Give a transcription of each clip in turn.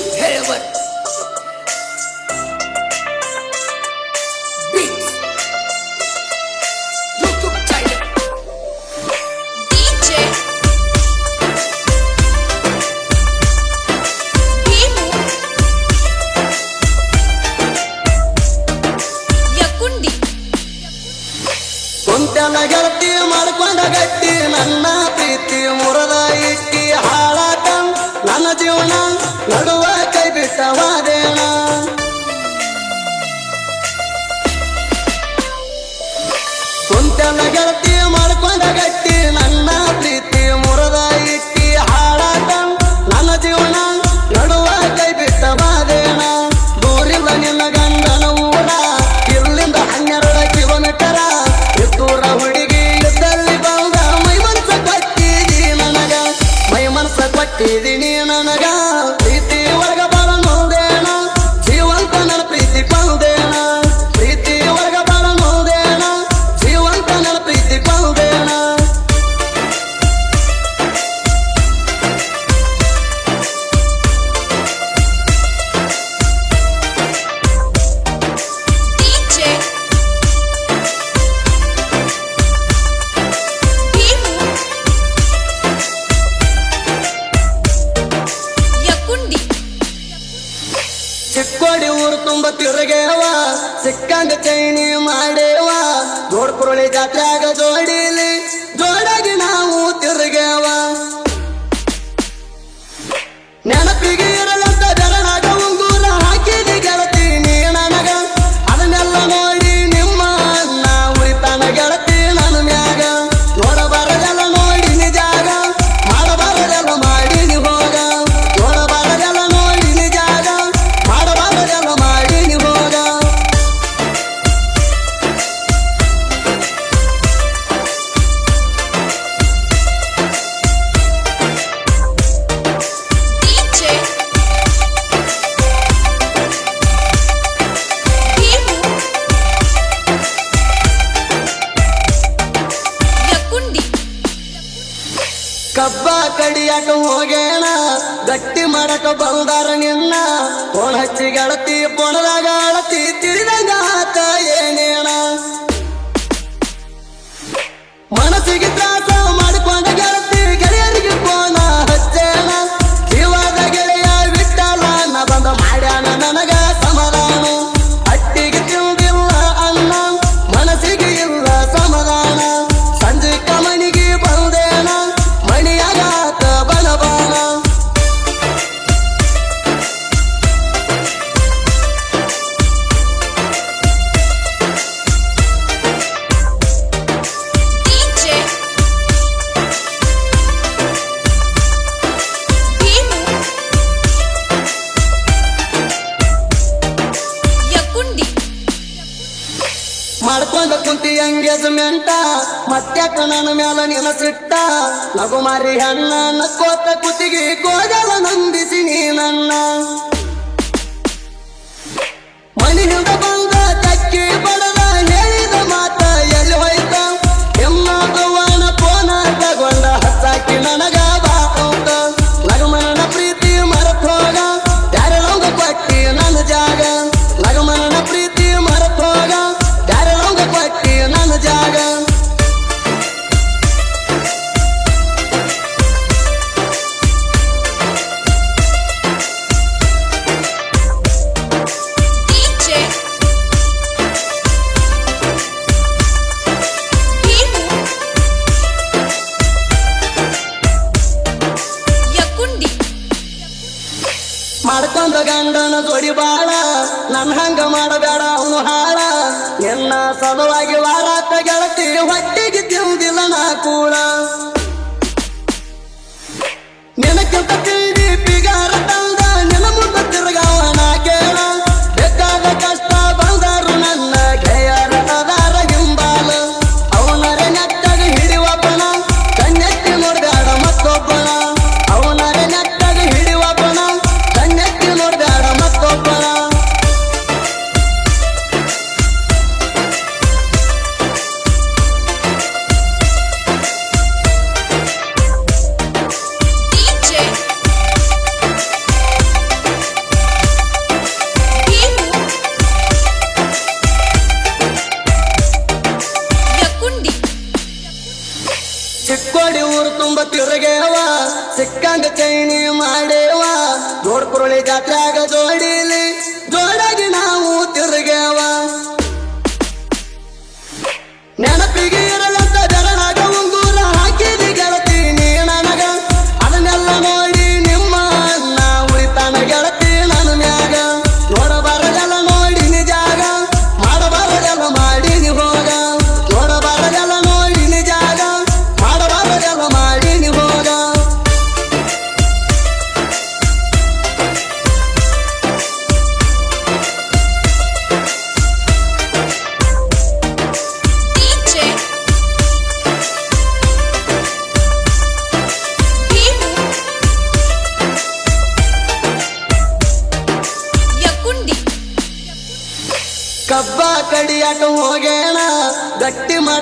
Favour కొంటల గట్టి మరకొండ గట్టి నన్న ప్రీతి మురదా sawade. ಚಿಕ್ಕೋಡಿ ಊರು ತುಂಬ ತಿರುಗೇವ ಸಿಕ್ಕಂಗ ಚೈನಿ ಮಾಡೇವ. ದೊಡ್ಡ ಪುರಳಿ ಜಾತ್ರೆ ಆಗ ಜೋಡಿಲಿ. ಕಡಿಯಾಕ ಹೋಗೇಣ ಗಟ್ಟಿ ಮಾಡಕ ಬಂದಾರ ನಿನ್ನ? ಪೋಣ ಹಚ್ಚಿಗೆ ಅಳತಿ ಪೋಣದಾಗ ಅಳತಿ. ಬಂದ ಕುಂತಿ ಎಂಗೇಜ್ಮೆಂಟ ಮತ್ತೆ ಕಣನ ಮ್ಯಾಲ ನಿನ್ನ ಸಿಟ್ಟ ಲಘು ಮಾರಿ ಹಣ್ಣ ಕೋತ ಕುತಿಗೆ ಕೋದಲ ನಂದಿಸಿ ನೀ ನನ್ನ ಕೊಡಿ ಬಾಳ. ನನ್ ಹಂಗ ಮಾಡಬೇಡ ಅವನು ಹಾಳ. ಎಲ್ಲ ಸದವಾಗಿ ತೆಗೆವ ಸಿಕ್ಕಂಡ ಚೈನಿ ಮಾಡೇವ ಕುರುಳಿ ಜಾತ್ರಾಗ ಜೋಡಿಲಿ.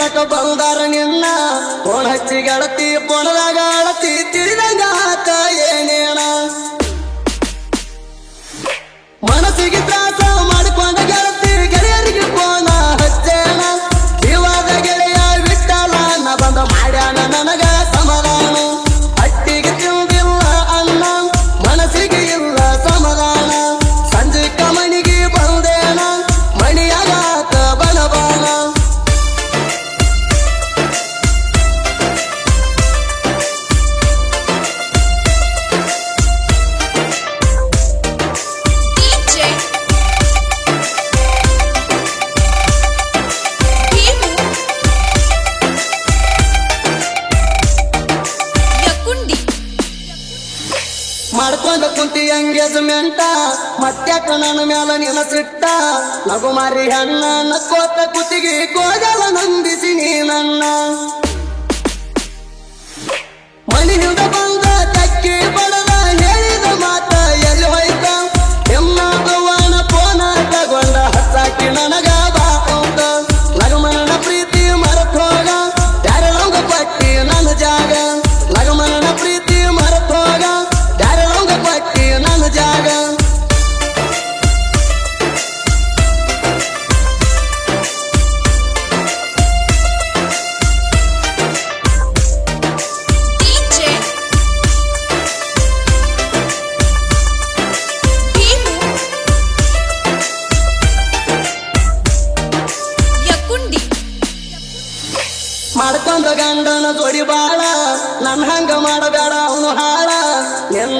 ಗೆಳಕ ಬಂದಾರ ನಿನ್ನ. ಕೋಣ ಹಚ್ಚಿ ಗೆಳತಿ ಪೊಣ ಗಂಟ ಮತ್ತ್ಯಾಕ ನನ್ನ ಮ್ಯಾಲ ನಿನ ಸಿಟ್ಟ ನಗು ಮಾರಿ ಅಣ್ಣ ಕೋತ ಕುತ್ತಿಗೆ ಕೋಜಲ ನಂದಿಸಿ ನೀನನ್ನ ಮಣಿ ಹಿಡಿದ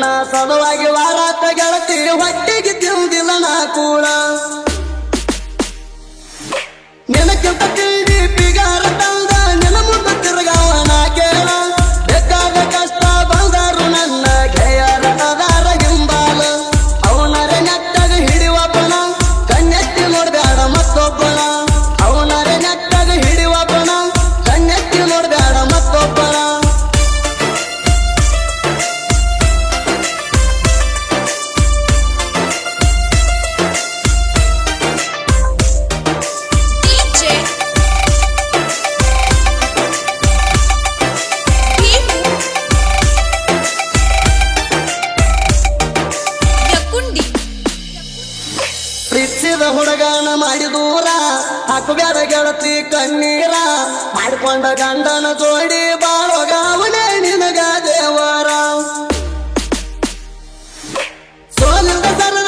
I Sadhu Vagya ಬ್ಯಾರ ಗೆಳತಿ ಕಣ್ಣೀರ ಮಾಡ್ಕೊಂಡ ಗಂಡನ ಜೋಡಿ ಬಾಳೋಗಾವನೆ ನಿನಗ ದೇವರ. ಸೋಲಿಂದ ಸರ್